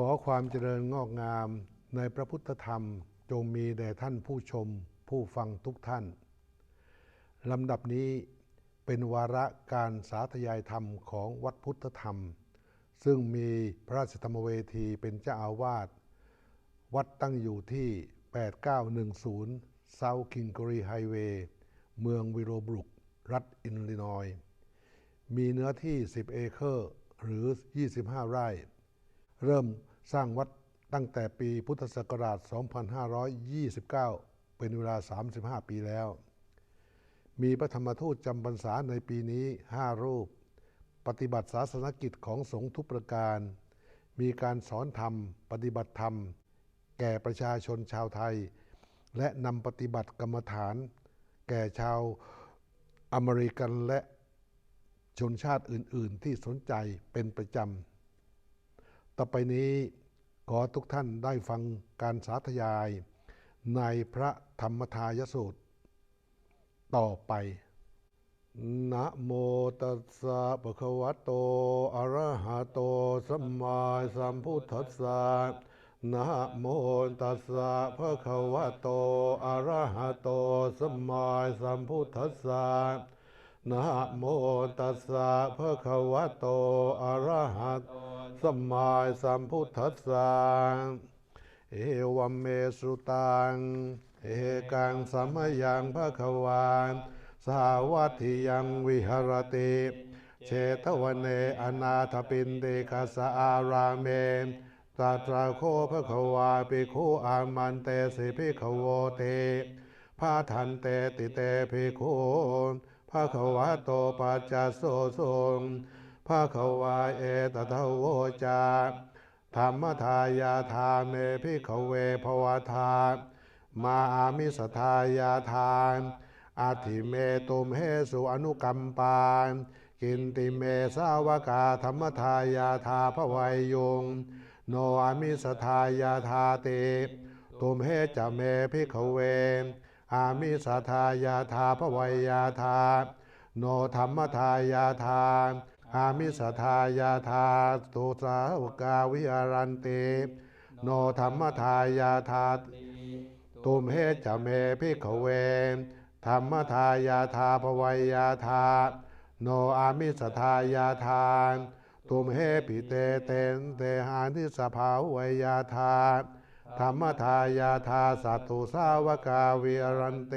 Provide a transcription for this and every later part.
ขอความเจริญงอกงามในพระพุทธธรรมจงมีแด่ท่านผู้ชมผู้ฟังทุกท่าน ลำดับนี้เป็นวาระการสาธยายธรรมของวัดพุทธธรรม ซึ่งมีพระราชธรรมเวทีเป็นเจ้าอาวาส วัดตั้งอยู่ที่ 8910 South Kingery Highway เมืองวิโรบรุก รัฐอินลินอย มีเนื้อที่ 10 เอเคอร์ หรือ 25 ไร่ เริ่ม สร้างวัดตั้งแต่ปีพุทธศักราช 2529 เป็นเวลา 35 ปีแล้ว มีพระธรรมทูตจำพรรษาในปีนี้ 5 รูป ปฏิบัติศาสนกิจของสงฆ์ทุกประการ มีการสอนธรรม ปฏิบัติธรรม แก่ประชาชนชาวไทย และนำปฏิบัติกรรมฐาน แก่ชาวอเมริกันและชนชาติอื่น ๆ ที่สนใจเป็นประจำ ต่อไปนี้ขอทุกท่านได้ฟังการสาธยายในพระธรรมทายสูตร ต่อไป นะโมตัสสะปะคะวะโต อะระหะโต สัมมาสัมพุทธัสสะ นะโมตัสสะภะคะวะโต อะระหะโต สัมมาสัมพุทธัสสะนะโมตัสสะภะคะวะโต อะระหะโต สัมมาสัมพุทธัสสะเอวัมเมสุตัง เอกังสัมยังภะควานสาวัตถิยังวิหรติเชตวันเนอนาถปินเดคาสาอาราเมตาตราโคภะควาปิคูอามันเตสิภิขโวเตพาทันเตติเตภิกขุภะควะโตปัจจโสสง ภะควาเอตทะโวจาธรรมทายาทาเมภิขเวภวทามาอามิสทายาทานอาทิเมตุมเฮสุอนุกัมปานกินติเมสาวกาธรรมทายาทาพวัยยง โนอามิสทายาทาเตตุมเฮจะเมภิขเว อามิสทายาทาพวัยยาทาโนธรรมทายาทา อามิสทายาทาตุสาวกาวิอารันติโนธรรมทายาทาตุมเฮจเมภิกขเวธรรมทายาทาภวัยยาทาโนอามิสทายาทานตุมเฮปิเตเตนเตหานิสภาวยยาทาธรรมทายาทาสัตตุสาวกาวิรันเต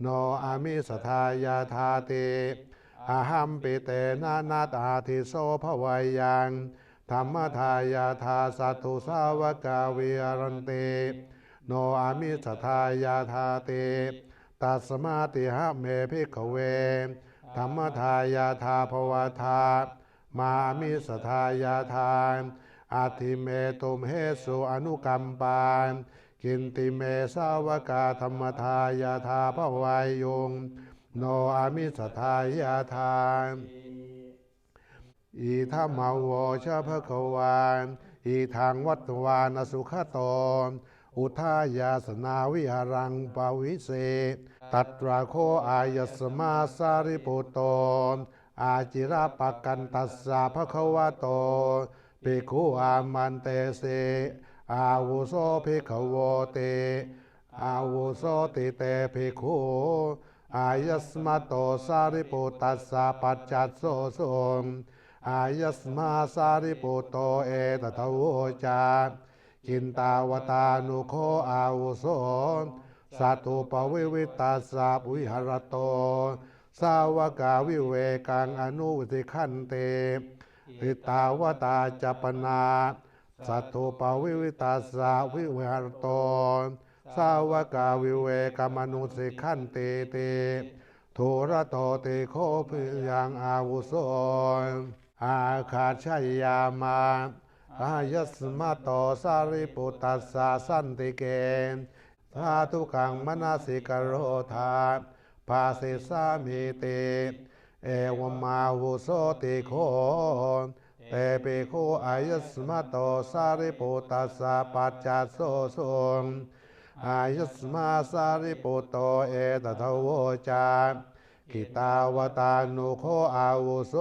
โนอามิสทายาทาเต อาหัมปิเตนานาตาทิโสภวัยยังธรรมทายาทาสัตุสาวกาวิรันเต โนอามิสทายาทาเตตัสมาติหะเมภิกเว ธรรมทายาทาภวทา มามิสทายาทานอาทิเมตุมเฮสุอนุกัมปานกินติเมสาวกาธรรมทายาทาภวายยง โนอามิสทายาทานอีธรรมาวชาพระภควานอีทางวัตวานสุขโตนอุทายาสนาวิหารังปาวิเศษตัตราโคอายสมาสาริปุตโตนอาจิราปกันตัสสะภควะโตปิคุอามันเตเสอาวุโสภิกขวเตอาวุโสติเตภิกขุ อายัสมาโตสาริปุตตัสสะปัจจัสโสสงอายัสมาสาริปุตโตเอตทะโวจาจินตาวตานุโคอาวุโสสัตุปวิวิตัสสะวิหรโต สาวกาวิเวกังอนุวิขันเตติตาวตาจปนาสัตุปวิวิตัสสะวิหรโต สาวกาวิเวกมนุสิขันเตเตโทระโตเตโคพิยังอาวุโสอาคาชัยยามาอายัสมาโตสาริปุตตัสสะสันติเกนสาธุกังมนาสิกโรธาภาสิสามิเต เอวมาวุโสติโคเตเปโคอายัสมาโตสาริปุตตัสสะปัจจัสโสสง อายัสมาสาริปุตโตเอตทะโวจากิตาวตานุโคอาวุโส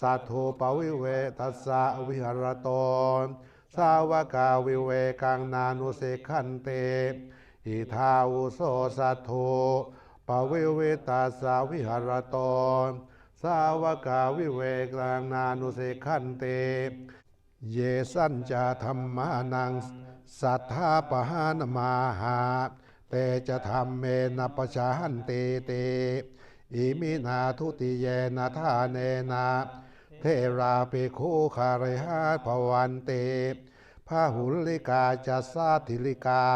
สัตถุปวิเวทัสสะวิหรโตสาวกาวิเวกังนานุเสขันเต อิทาวุโสสัทโธปวิเวตาสาวิหารโตสาวกาวิเวกังนานุเสขันเต เยสัญจาธรรมานัง สัทธาปหานมาหาเตจะธรรมเมนะปชาหันเตเตอิมินาทุติเยนะทาเนนะเทราเปโคคาริหาภวันเตพาหุลิกาจัสาธิลิกา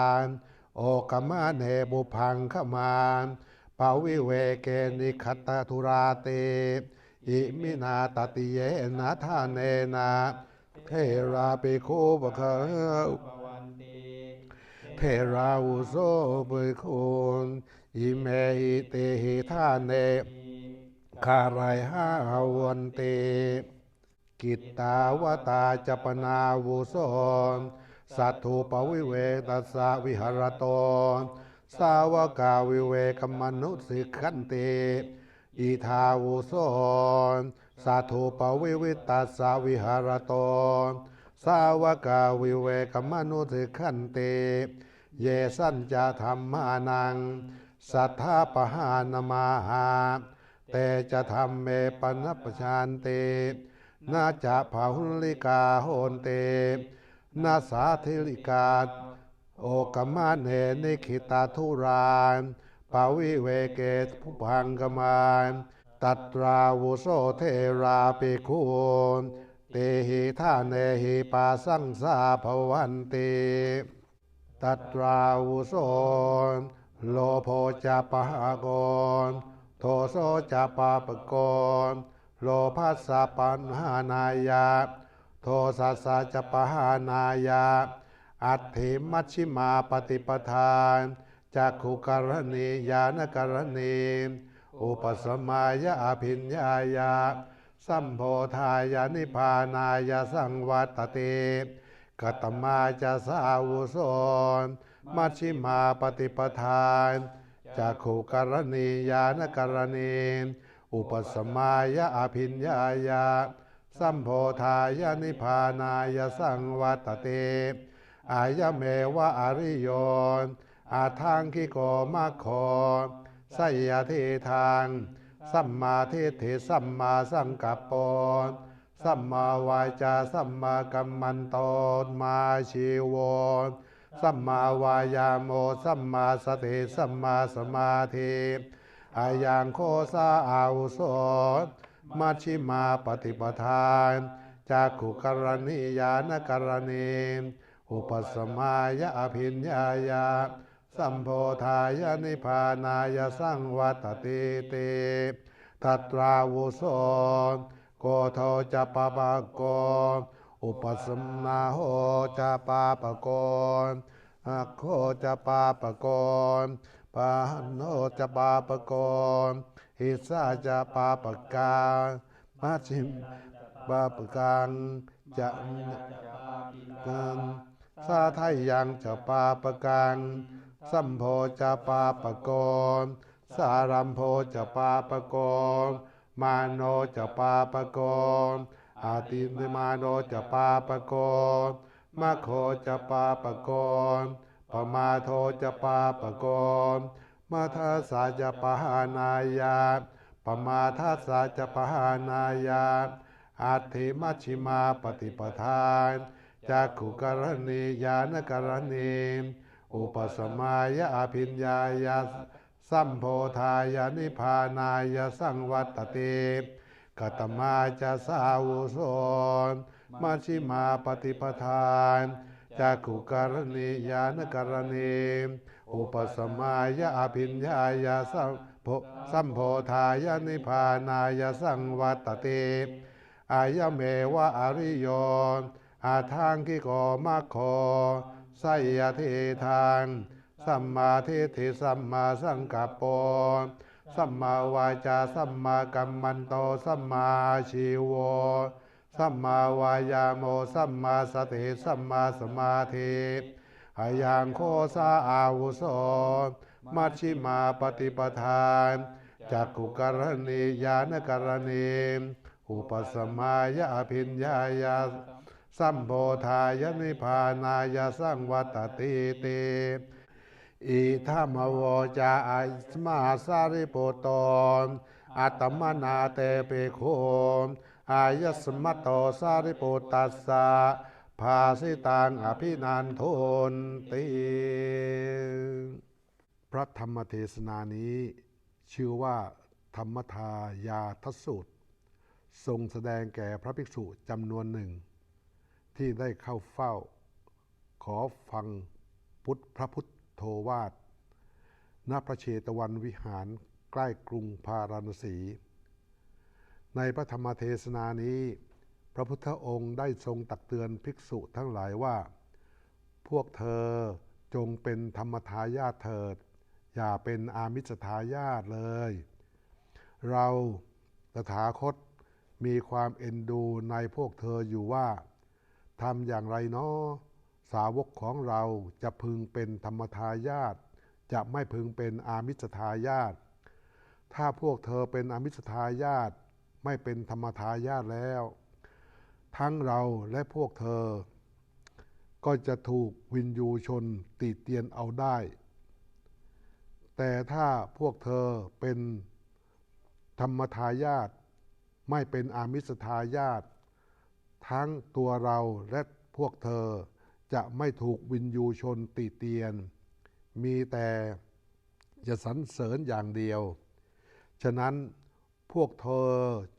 โอกมะเนบุพังขมานปาวิเวเกนิคัตตทุราเต อิมินาตติเยนะทาเนนะเทราเปโคปะคะภวันติ เทราอุโสเปโคนอิเมหิเตหิทาเนคารายหาวันเต กิตตาวตาจปนาวุโสสัตถุปวิเวตัสสะวิหารโตสาวกาวิเวกมนุสิกันเตอิทาวุโสสัตถุปวิวิตัสสะวิหารโตสาวกาวิเวกมนุสิกันเต เยสัญจาธรรมานัง สัทธาปหานมาหาเตจะทำเมปนัปชานเตนาจะภาหุลิกาโหนเตนาสาธิลิกา โอกมาเนนิขิตาทุรานปาวิเวเกตผู้พังกมานตัตราวุโสเทราปิคุนเตหิทาเนหิปาสังสาภวันเต ตัตราวุโสโลโพจะปะหากรโทโสจะปาปกรโลภัสสะปัญหานายา โทสัสสะจะปะหานายา อัตถิมัชชิมาปฏิปทานจักขุกรณียานกรณีอุปสมายะอภิญญายา สัมโพธายานิพพานายาสังวัตเต กตมาจะสาวุโสนมัชชิมาปฏิปทานจากขุกรณียานกรณีอุปสมายะอภิญญายาสัมโพธายานิพานายสังวัตเต อายเมวะอริยนอาทางกิโกมาคอไสยเททาง สัมมาทิฏฐิสัมมาสังกัปปน สัมมาวาจาสัมมากัมมันโตมาชีวรสัมมาวายาโมสัมมาสติสัมมาสมาธิอายังโคสาอาวุโสมัชชิมาปฏิปทานจากขุกรณียานกรณีอุปสมายะอภิญญายาสัมโพธายานิพพานายสังวัตติเต ตัตราวุโส โกโทจะปาปะโกอุปสมนาโหจะปาปะโกอะโคจะปาปะโกปาโนจะปาปะโกหิสาจะปาปะกามาชิมปาปะกังจะกันสาไทยยังจะปาปะกังสัมโพจะปาปะโกสารัมโพจะปาปะโก มาโนจะปาปะโกอาตินมาโนจะปาปะโกมะโคจะปาปะโกปมาโทจะปาปะโกมาทัสสะจะปหานายาปมาทัสสะจะปหานายาอัตถิมัชชิมาปฏิปทานจักขุกรณียานกรณีอุปสมายะอภิญญายา สัมโพธายานิพานายสังวัตติกตมาจะสาวุโสนมัชชิมาปฏิปทานจากขุกรณียานกรณีอุปสมายะอภิญญายาสัมโพสัมโพธายานิพานายสังวัตติอายะเมวะอริยนอาทางกิโกมาโคไสยเททาง สัมมาทิฏฐิสัมมาสังกัปปะสัมมาวาจาสัมมากัมมันโตสัมมาชีวะสัมมาวายาโมสัมมาสติสัมมาสมาธิอายังโคสาอาวุโสมัชชิมาปฏิปทานจักขุกรณียานกรณีอุปสมายะอภิญญายาสัมโพธายนิพานายาสังวัตติเต อิธามวจาอิสมาสาริโปตนอาตมนาเตเปโคอายัสมัตโตสาริโปตัสสะภาสิตังอภินันโทนติพระธรรมเทศนานี้ ชื่อว่า ธรรมทายาทสูตร ทรงแสดงแก่พระภิกษุจำนวนหนึ่ง ที่ได้เข้าเฝ้า ขอฟังพุทธพระพุทธ โธวาทณพระเชตวันวิหารใกล้กรุงพาราณสี ในพระธรรมเทศนานี้ พระพุทธองค์ได้ทรงตักเตือนภิกษุทั้งหลายว่า พวกเธอจงเป็นธรรมทายาทเถิด อย่าเป็นอามิสทายาทเลย เราตถาคตมีความเอ็นดูในพวกเธออยู่ว่าทำอย่างไรเนาะ สาวกของเราจะพึงเป็นธรรมทายาทจะไม่พึงเป็นอามิสทายาทถ้าพวกเธอเป็นอมิสทายาทไม่เป็นธรรมทายาทแล้ว ทั้งเราและพวกเธอ ก็จะถูกวินยูชนตีเตียนเอาได้ แต่ถ้าพวกเธอเป็นธรรมทายาทไม่เป็นอามิสทายาททั้งตัวเราและพวกเธอ จะไม่ถูกวินยูชนติเตียน มีแต่จะสรรเสริญอย่างเดียว ฉะนั้นพวกเธอ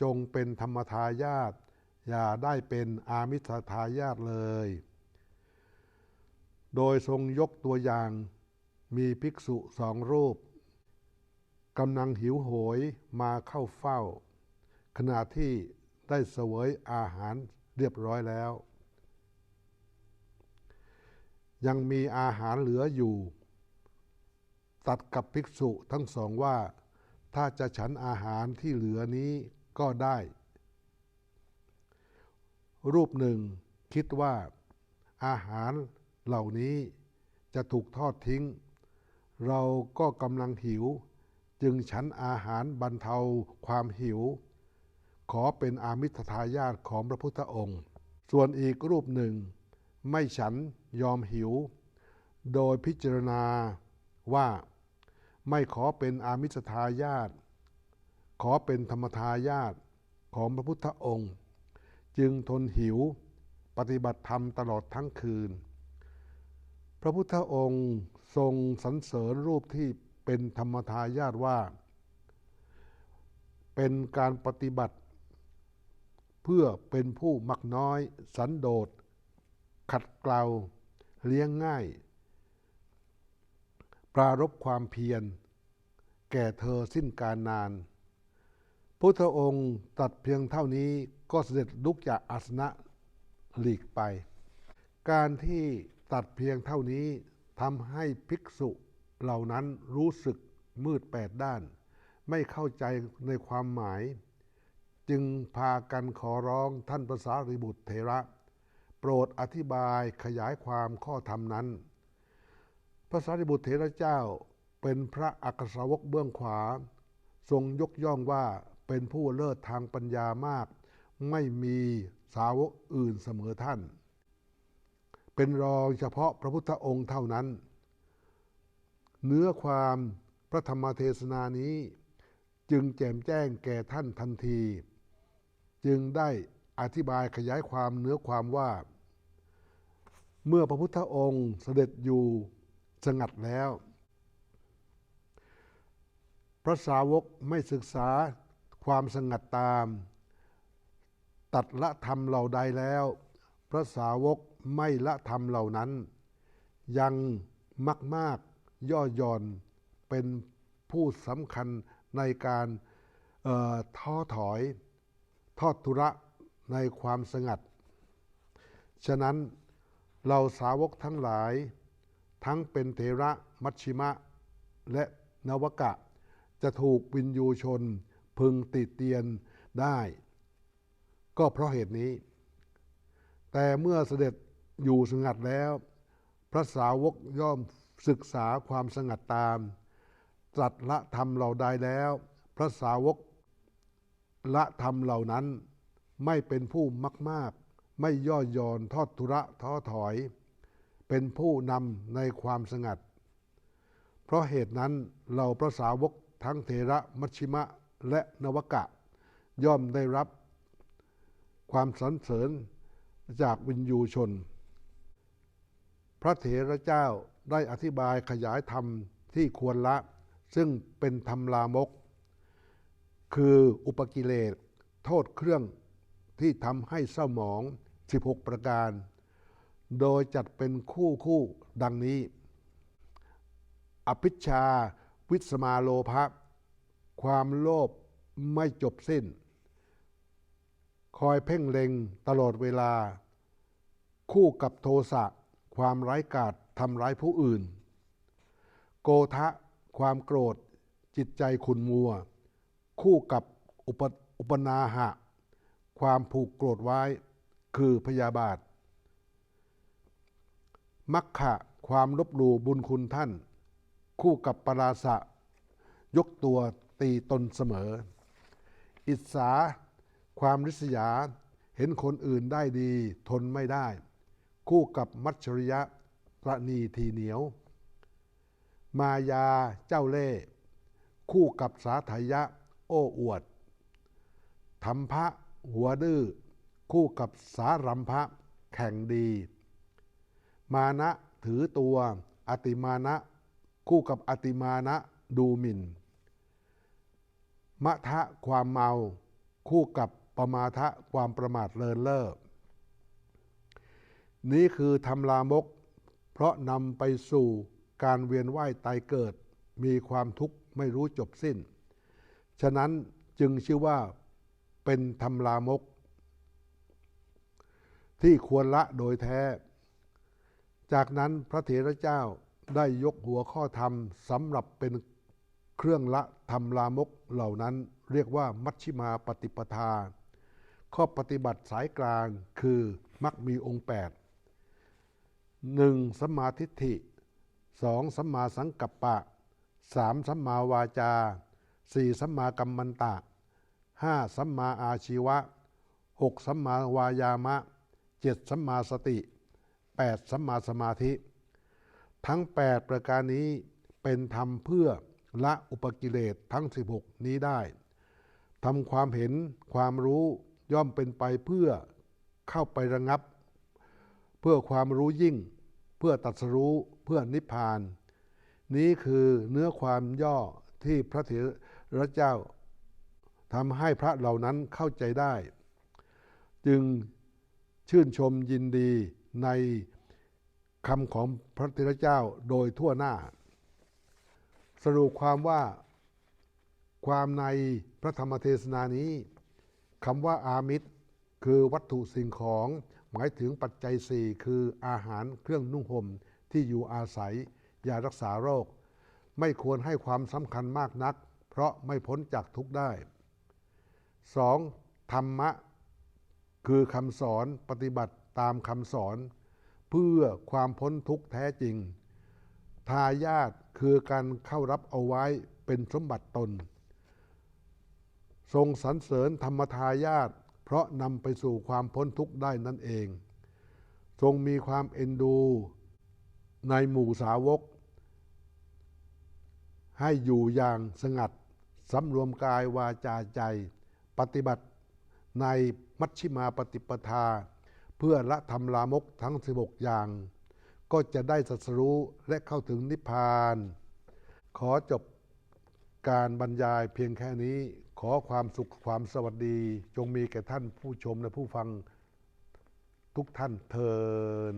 จงเป็นธรรมทายาทอย่าได้เป็นอามิสทายาทเลย โดยทรงยกตัวอย่างมีภิกษุสองรูปกำลังหิวโหยมาเข้าเฝ้า ขณะที่ได้เสวยอาหารเรียบร้อยแล้ว ยังมีอาหารเหลืออยู่ ตัดกับภิกษุทั้งสองว่า ถ้าจะฉันอาหารที่เหลือนี้ก็ได้ รูปหนึ่งคิดว่า อาหารเหล่านี้จะถูกทอดทิ้ง เราก็กำลังหิว จึงฉันอาหารบรรเทาความหิว ขอเป็นอามิตรทายาทของพระพุทธองค์ ส่วนอีกรูปหนึ่ง ไม่ฉัน ยอมหิว โดยพิจารณาว่าไม่ขอเป็นอามิสทายาทขอเป็นธรรมทายาทของพระพุทธองค์ จึงทนหิวปฏิบัติธรรมตลอดทั้งคืน พระพุทธองค์ทรงสรรเสริญรูปที่เป็นธรรมทายาทว่า เป็นการปฏิบัติ เพื่อเป็นผู้มักน้อยสันโดษขัดเกลา เลี้ยงง่าย ปรารบความเพียร แก่เธอสิ้นการนาน พุทธองค์ตัดเพียงเท่านี้ก็เสด็จลุกจากอาสนะหลีกไป การที่ตัดเพียงเท่านี้ทำให้ภิกษุเหล่านั้นรู้สึกมืดแปดด้าน ไม่เข้าใจในความหมาย จึงพากันขอร้องท่านภาษาริบุตรเถระ โปรดอธิบายขยายความข้อธรรมนั้น พระสารีบุตรเถระเจ้าเป็นพระอักษรวกเบื้องขวา ทรงยกย่องว่าเป็นผู้เลิศทางปัญญามาก ไม่มีสาวกอื่นเสมอท่าน เป็นรองเฉพาะพระพุทธองค์เท่านั้น เนื้อความพระธรรมเทศนานี้ จึงแจมแจ้งแก่ท่านทันที จึงได้ อธิบายขยายความเนื้อความว่า เมื่อพระพุทธองค์เสด็จอยู่สงัดแล้ว พระสาวกไม่ศึกษาความสงัดตาม ตัดละธรรมเหล่าใดแล้ว พระสาวกไม่ละธรรมเหล่านั้น ยังมากมากย่อหย่อนเป็นผู้สำคัญในการท้อถอย ทอดทุระ ในความสงัด ฉะนั้นเราสาวกทั้งหลาย ทั้งเป็นเทระมัชชิมะ และนวกะ จะถูกวินยูชน พึงติเตียนได้ ก็เพราะเหตุนี้ แต่เมื่อเสด็จอยู่สงัดแล้ว พระสาวกย่อมศึกษาความสงัดตาม ตรัสละธรรมเหล่าใดแล้ว พระสาวกละธรรมเหล่านั้น ไม่เป็นผู้มากมากไม่ย่อหย่อนทอดทุระท้อถอย เป็นผู้นำในความสงัด เพราะเหตุนั้นเราพระสาวกทั้งเถระมัชชิมะและนวกะ ย่อมได้รับ ความสรรเสริญจากวินยูชน พระเถระเจ้าได้อธิบายขยายธรรมที่ควรละ ซึ่งเป็นธรรมลามก คืออุปกิเลส โทษเครื่อง ที่ทำให้เศร้าหมอง 16 ประการ โดยจัดเป็นคู่คู่ดังนี้ อภิชา วิสมาโลภะความโลภไม่จบสิ้น คอยเพ่งเล็งตลอดเวลา คู่กับโทสะความร้ายกาจทำร้ายผู้อื่น โกทะความโกรธจิตใจขุนมัว คู่กับอุปอุปนาหะ ความผูกโกรธไว้ คือพยาบาท มัคคะความลบหลู่บุญคุณท่าน คู่กับปราศะยกตัวตีตนเสมอ อิสา ความริษยาเห็นคนอื่นได้ดีทนไม่ได้ คู่กับมัจฉริยะประนีทีเหนียว มายาเจ้าเล่คู่กับสาธยะ โอ้อวดธรรมพระ หัวดื้อคู่กับสารัมภะแข่งดี มานะถือตัว อติมานะ คู่กับอติมานะดูหมิน่นมะทะความเมา คู่กับปมาทะความประมาทเลินเล่อนี้คือทำลามก เพราะนำไปสู่การเวียนว่ายตายเกิด มีความทุกข์ไม่รู้จบสิ้น ฉะนั้นจึงชื่อว่า เป็นทำลามก ที่ควรละโดยแท้ จากนั้นพระเถระเจ้าได้ยกหัวข้อธรรมสำหรับเป็นเครื่องละทำลามกเหล่านั้นเรียกว่ามัชชิมาปฏิปทา ข้อปฏิบัติสายกลางคือมักมีองค์ 8 1. สัมมาทิฏฐิ 2. สัมมาสังกัปปะ 3. สัมมาวาจา 4. สัมมากัมมันตะ 5. สัมมาอาชีวะ 6. สัมมาวายามะ 7. สัมมาสติ 8. สัมมาสมาธิ ทั้ง 8 ประการนี้เป็นธรรมเพื่อละอุปกิเลสทั้ง 16 นี้ได้ทำความเห็นความรู้ย่อมเป็นไปเพื่อเข้าไประงับ เพื่อความรู้ยิ่ง เพื่อตัดสรู้เพื่อนิพพาน นี้คือเนื้อความย่อที่พระเถรเจ้า ทำให้พระเหล่านั้นเข้าใจได้ จึงชื่นชมยินดีในคำของพระเถรเจ้าโดยทั่วหน้า สรุปความว่าความในพระธรรมเทศนานี้คำว่าอามิตรคือวัตถุสิ่งของหมายถึงปัจจัยสี่คืออาหารเครื่องนุ่งห่มที่อยู่อาศัยยารักษาโรค ไม่ควรให้ความสำคัญมากนัก เพราะไม่พ้นจากทุกได้ 2. ธรรมะ คือคำสอนปฏิบัติตามคำสอน เพื่อความพ้นทุกข์แท้จริง ทายาทคือการเข้ารับเอาไว้เป็นสมบัติตน ทรงสรรเสริญธรรมทายาทเพราะนำไปสู่ความพ้นทุกข์ได้นั่นเอง ทรงมีความเอ็นดู ในหมู่สาวก ให้อยู่อย่างสงัดสำรวมกายวาจาใจ ปฏิบัติในมัชชิมาปฏิปทา เพื่อละธรรมลามกทั้ง 16 อย่าง ก็จะได้สัสรู้และเข้าถึงนิพพาน ขอจบการบรรยายเพียงแค่นี้ขอความสุขความสวัสดี จงมีแก่ท่านผู้ชมและผู้ฟังทุกท่านเทิน